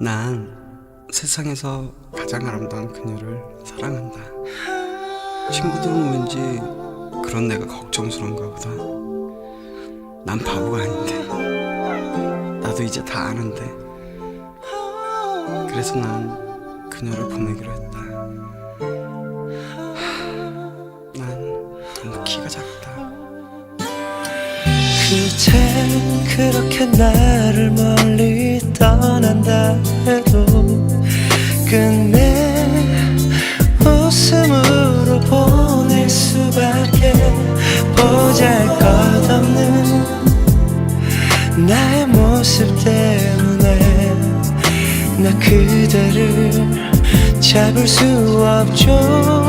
난 세상에서 가장 아름다운 그녀를 사랑한다. 친구들은 왠지 그런 내가 걱정스러운가 보다. 난 바보가 아닌데. 나도 이제 다 아는데. 그래서 난 그녀를 보내기로 했다. 난 너무 키가 작다. 그댄 그렇게 나를 멀리 떠난다 해도 끝내 웃음으로 보낼 수밖에 보잘것없는 나의 모습 때문에 나 그대를 잡을 수 없죠.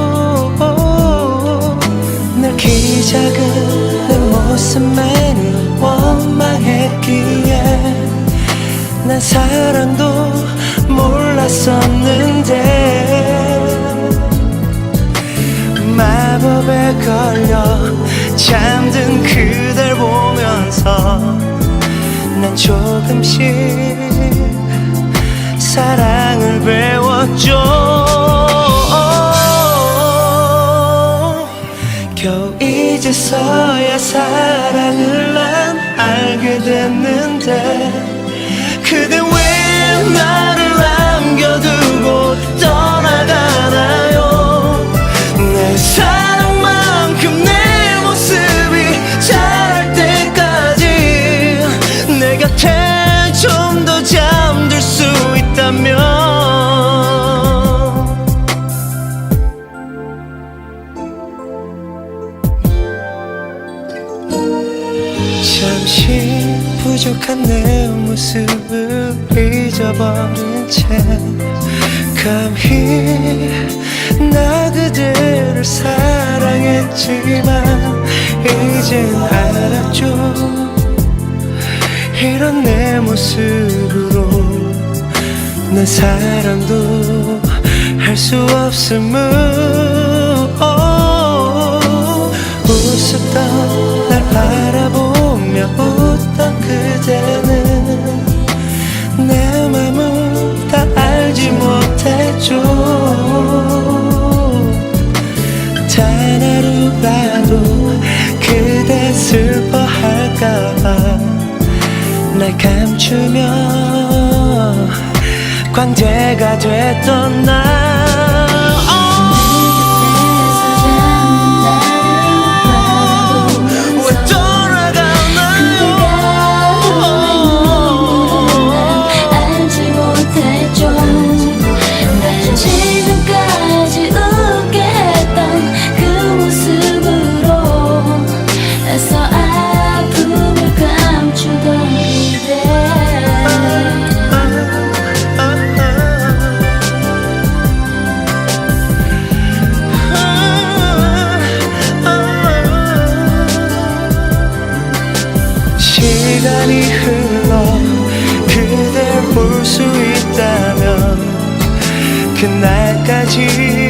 늘키 작은 내 모습만을 원 사랑도 몰랐었는데 마법에 걸려 잠든 그댈 보면서 난 조금씩 사랑을 배웠죠. 겨우 이제서야 사랑을 난 알게 됐는데 그대 왜 나를 남겨두고 떠나가나요? 내 사랑만큼 내 모습이 자랄 때까지 내 곁에 좀 더 잠들 수 있다면 잠시 부족한 내 모습을 잊어버린 채 감히 나 그대를 사랑했지만 이젠 알았죠 이런 내 모습으로 내 사랑도 할 수 없음을 웃었던 날 바라보며 날 감추며 광대가 됐던 나 시간이 흘러 그댈 볼 수 있다면 그날까지